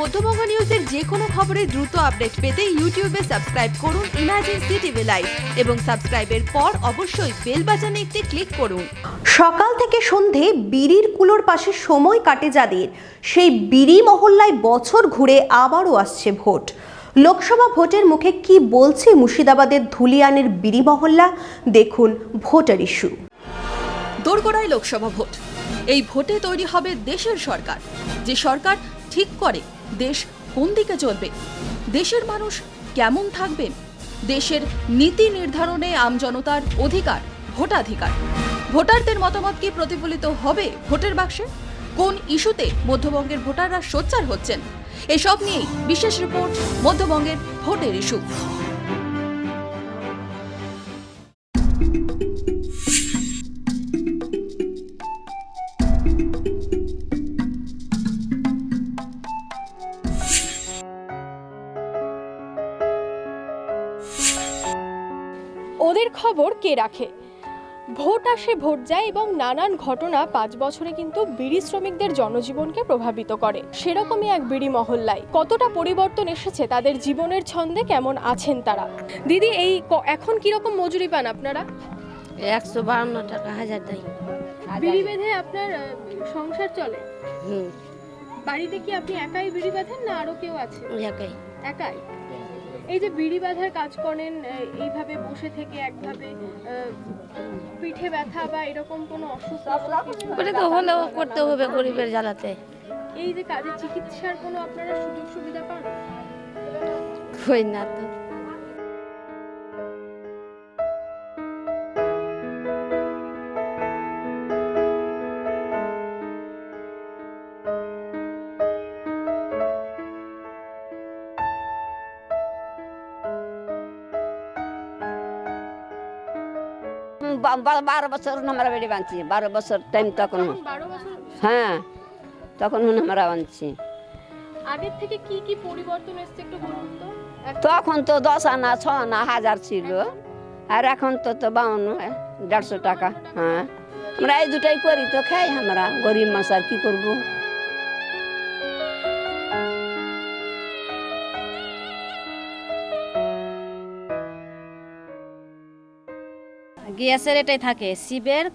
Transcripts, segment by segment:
মধ্যবঙ্গ নিউজের যে কোনো খবরের দ্রুত আপডেট পেতে ইউটিউবে সাবস্ক্রাইব করুন ইমার্জেন্সি টিভি লাইভ এবং সাবস্ক্রাইবের পর অবশ্যই বেল বাটনে একটি ক্লিক করুন। সকাল থেকে সন্ধে বিড়ির কুলোর পাশে সময় কাটে যাদের। সেই বিড়ি মহল্লায় বছর ঘুরে আবারও আসছে ভোট। লোকসভা ভোটের মুখে কি বলছে মুর্শিদাবাদের ধুলিয়ানের বিড়ি মহল্লা? দেখুন ভোটার ইস্যু। দোরগোড়ায় লোকসভা ভোট। এই ভোটে তৈরি হবে দেশের সরকার। যে সরকার ঠিক করে দেশ কোন দিকে চলবে? দেশের মানুষ কেমন থাকবেন দেশের নীতি নির্ধারণে আমজনতার অধিকার, ভোটাধিকার। ভোটারদের মতামত কি প্রতিফলিত হবে ভোটের বাক্সে? কোন ইস্যুতে মধ্যবঙ্গের ভোটাররা সোচ্চার হচ্ছেন? এসব নিয়েই বিশেষ রিপোর্ট মধ্যবঙ্গের ভোটের ইস্যু। কে রাখে? ভোট আসে ভোট যায় এবং নানান ঘটনা পাঁচ বছরে কিন্তু বিড়ি শ্রমিকদের জনজীবনকে প্রভাবিত করে। সেরকমই এক বিড়ি মহল্লায়। কতটা পরিবর্তন এসেছে তাদের জীবনের ছন্দে কেমন আছেন তারা? দিদি এই এখন কীরকম মজুরি পান আপনারা? একশো বাহান্ন টাকা হাজার দেয় বিড়ি বেঁধে আপনার সংসার চলে? হুম। বাড়িতে কি আপনি একাই বিড়ি বাঁধেন না আরও কেউ আছে? একাই। একাই? এই যে বিড়ি বাঁধার কাজ করেন এইভাবে বসে থেকে একভাবে পিঠে ব্যথা বা এরকম কোনো অসুখ তো হলেও করতে হবে গরিবের জ্বালাতে। এই যে কাজের চিকিৎসার কোনো আপনারা সুযোগ সুবিধা পান? হয় না তো। বারো বছর আমরা বেড়ে বাঁধছি। বারো বছর টাইম তখন। হ্যাঁ তখন আমরা বাঁধছি। আগের থেকে কি কি পরিবর্তন এসছে একটু বলুন তো? তখন তো দশ আনা ছ আনা হাজার ছিল। আর এখন তো তো বাউন্ন দেড়শো টাকা। হ্যাঁ আমরা এই দুটাই করি তো খাই আমরা। গরিব মাছ আর কি করব? গ্যাসের এটাই থাকে। শিবের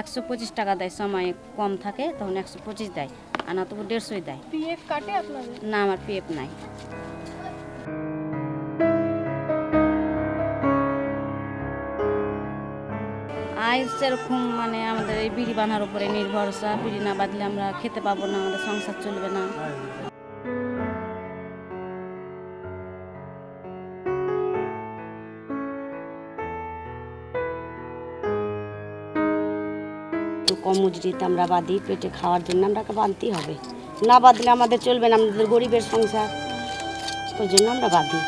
একশো পঁচিশ টাকা দেয় সময় কম থাকে তখন একশো পঁচিশ দেয় আর না তবু দেড়শোই দেয়। পিএফ কাটে আপনাদের? না আমার পিএফ নাই। আয় সেরকম মানে আমাদের এই বিড়ি বানার উপরে নির্ভরসা বিড়ি না বাঁধলে আমরা খেতে পাবো না আমাদের সংসার চলবে না। কম মজুরিতে আমরা বাঁধি পেটে খাওয়ার জন্য আমরাকে বাঁধতেই হবে। না বাঁধলে আমাদের চলবে না আমাদের গরিবের সংসার। ওই জন্য আমরা বাঁধি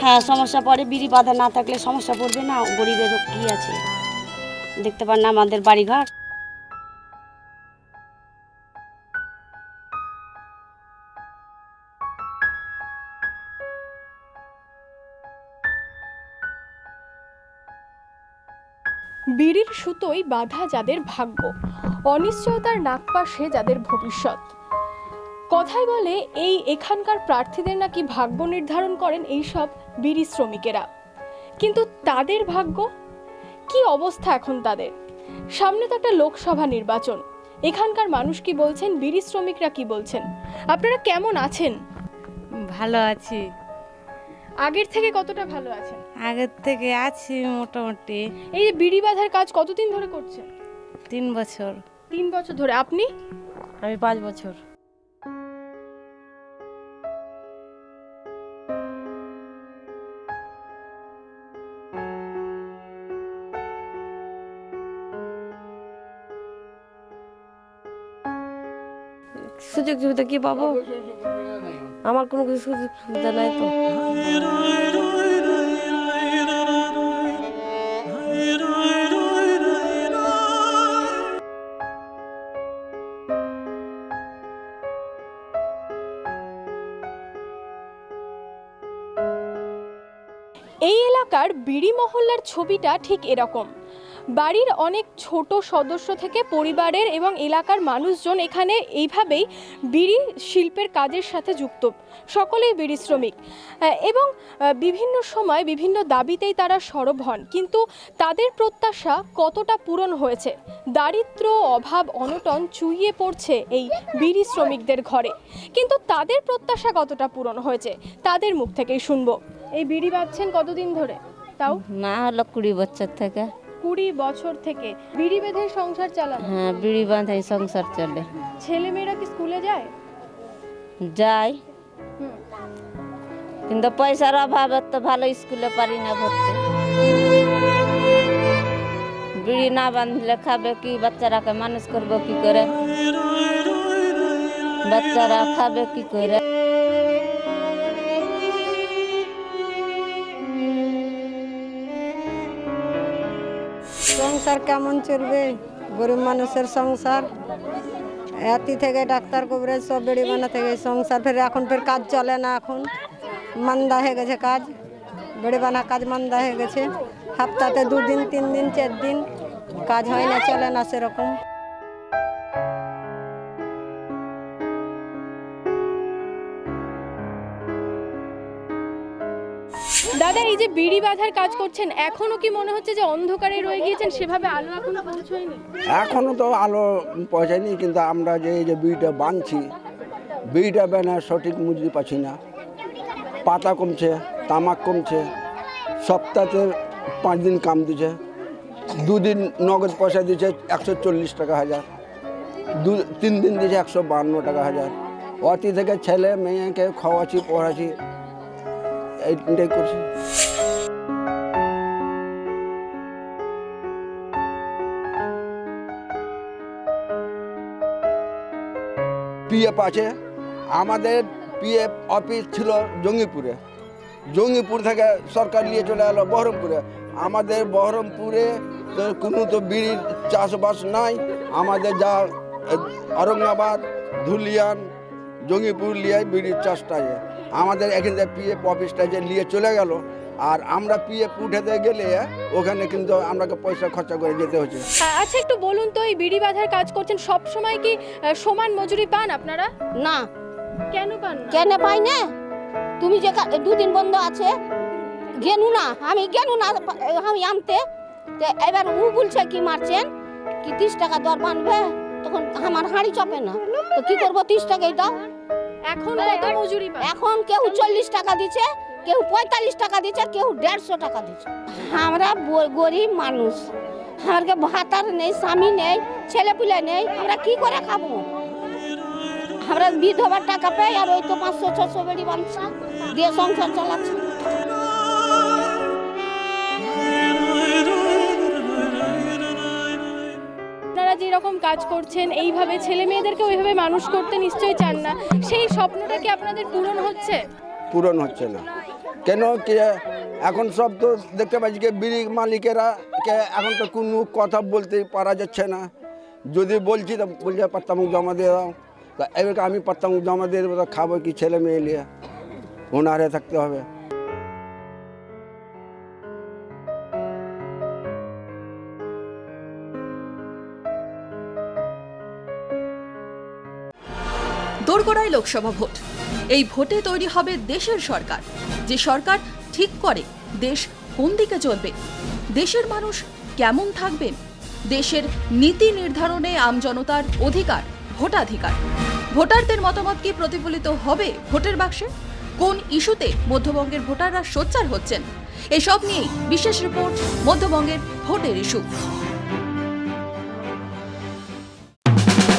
হ্যাঁ সমস্যা পড়ে বিড়ি বাঁধা না থাকলে সমস্যা পড়বে না? গরিবের কি আছে? দেখতে পান না আমাদের বাড়িঘর? বিড়ির সুতোই বাধা যাদের ভাগ্য, অনিশ্চয়তার নাগপাশে যাদের ভবিষ্যৎ। কথায় বলে, এই এখানকার প্রার্থীদের নাকি ভাগ্য নির্ধারণ করেন এই সব বিড়ি শ্রমিকেরা। কিন্তু তাদের ভাগ্য? কি অবস্থা এখন তাদের? সামনে তো একটা লোকসভা নির্বাচন। এখানকার মানুষ কি বলছেন, বিড়ি শ্রমিকরা কি বলছেন? আপনারা কেমন আছেন? ভালো আছি। আগের থেকে কতটা ভালো আছেন? আগের থেকে আছি মোটামুটি। এই যে বিড়ি বাঁধার কাজ কতদিন ধরে করছেন? তিন বছর। তিন বছর ধরে। আপনি? আমি পাঁচ বছর। সুযোগ সুবিধা কি পাবো? আমার কোনো কিছু সুবিধা নাই তো। এই এলাকার বিড়ি মহল্লার ছবিটা ঠিক এরকম। বাড়ির অনেক ছোট সদস্য থেকে পরিবারের এবং এলাকার মানুষজন এখানে এইভাবেই বিড়ি শিল্পের কাজের সাথে যুক্ত। সকলেই বিড়ি শ্রমিক। এবং বিভিন্ন সময় বিভিন্ন দাবিতেই তারা সরব হন। কিন্তু তাদের প্রত্যাশা কতটা পূরণ হয়েছে? দারিদ্র, অভাব, অনটন চুইয়ে পড়ছে এই বিড়ি শ্রমিকদের ঘরে। কিন্তু তাদের প্রত্যাশা কতটা পূরণ হয়েছে? তাদের মুখ থেকেই শুনব। এই বিড়ি বাঁধছেন কতদিন ধরে? তাও? না, হলো কুড়ি বছর থেকে। কুড়ি বছর থেকে বিড়ি বেঁধে সংসার চালান। হ্যাঁ বিড়ি বাঁধে সংসার চলে। ছেলে মেয়েরা কি স্কুলে যায়? হুম। কিন্তু পয়সার অভাবে তো ভালো স্কুলে পারি না ভর্তি। বিড়ি না বাঁধলে খাবে কি? বাচ্চারাকে মানুষ করব কি করে? বাচ্চারা খাবে কি করে? সংসার কেমন চলবে? গরিব মানুষের সংসার। এতি থেকে ডাক্তার কবরে সব বেড়ি বানা থেকে সংসার। ফের এখন ফের কাজ চলে না এখন। মান্দা হয়ে গেছে কাজ। বেড়ি বানা কাজ মান্দা হয়ে গেছে। সপ্তাহে দুদিন তিন দিন চার দিন কাজ হয় না, চলে না সেরকম। দাদা, এই যে বিড়ি বাঁধার কাজ করছেন, এখনও কি মনে হচ্ছে যে অন্ধকারে রয়ে গিয়েছেন? সেভাবে আলো এখনও পৌঁছয়নি? এখনও তো আলো পৌঁছায়নি, কিন্তু আমরা যে এই যে বিড়িটা বাঁধছি বিড়িটা বেনার সঠিক মজুরি পাচ্ছি না। পাতা কমছে, তামাক কমছে সপ্তাহে পাঁচ দিন কাম দিচ্ছে, দুদিন নগদ পয়সা দিচ্ছে একশো চল্লিশ টাকা হাজার, দু, তিন দিন দিচ্ছে একশো বান্ন টাকা হাজার। অতি থেকে ছেলে, মেয়েকে খাওয়াচ্ছি পড়াচ্ছি এইটাই করছি। পিএফ আছে। আমাদের পিএফ অফিস ছিল জঙ্গিপুরে। জঙ্গিপুর থেকে সরকার নিয়ে চলে এলো বহরমপুরে। আমাদের বহরমপুরে কোনো তো বিড়ির চাষবাস নাই। আমাদের যা ঔরঙ্গাবাদ, ধুলিয়ান, জঙ্গিপুর লিয়ে বিড়ির চাষটা আছে। আমাদের এখান থেকে পিএফ অফিসটা যে নিয়ে চলে গেল। আর আমরা পিএফ উঠাতে গেলে ওখানে কিন্তু আমাকে পয়সা খরচা করে যেতে হচ্ছে। আচ্ছা একটু বলুন তো এই বিড়ি বাঁধার কাজ করছেন সব সময় কি সমান মজুরি পান আপনারা? না। কেন পান না? কেন পাই না? তুমি যে দুদিন বন্ধ আছে গেনু না আমি গেনু না আমি আনতে। তো এবার ও বলছে কি মারছেন কি তিরিশ টাকা দর বানবে তখন আমার হাঁড়ি চপে না। তো কি করব তিরিশ টাকাই দাও। এখন কত মজুরি পায়? এখন কেউ চল্লিশ টাকা দিচ্ছে কেউ পঁয়তাল্লিশ টাকা দিচ্ছে কেউ দেড়শো টাকা দিচ্ছে। আমরা গরিব মানুষ। আমাকে ভাতার নেই স্বামী নেই ছেলে পুলে নেই আমরা কি করে খাব? আমরা বিধবার টাকা পাই আর ওই তো পাঁচশো ছশো বেড়ি বানছে দিয়ে সংসার চালাচ্ছি। আপনারা যে রকম কাজ করছেন, এইভাবে ছেলে মেয়েদেরকে ওইভাবে মানুষ করতে নিশ্চয়ই চান না, সেই স্বপ্নটা কি আপনাদের পূরণ হচ্ছে? পূরণ হচ্ছে না। কেন কি, এখন সব তো দেখতে পাচ্ছি যে বিড়ি মালিকেরা এখন তো কোনো কথা বলতে পারা যাচ্ছে না। যদি বলছি তো বলছে, পাত্তামুখ জমা দিয়ে দাও। তা এবার আমি পাত্তামুখ জমা দিয়ে দেবো, তো খাব কি ছেলে মেয়ে নিয়ে? ওনারে থাকতে হবে। দোরগোড়ায় লোকসভা ভোট। এই ভোটে তৈরি হবে দেশের সরকার। যে সরকার ঠিক করে দেশ কোন দিকে চলবে, দেশের মানুষ কেমন থাকবেন, দেশের নীতি নির্ধারণে আমজনতার অধিকার, ভোটাধিকার। ভোটারদের মতামত কি প্রতিফলিত হবে ভোটের বাক্সে? কোন ইস্যুতে মধ্যবঙ্গের ভোটাররা সোচ্চার হচ্ছেন? এসব নিয়েই বিশেষ রিপোর্ট মধ্যবঙ্গের ভোটের ইস্যু।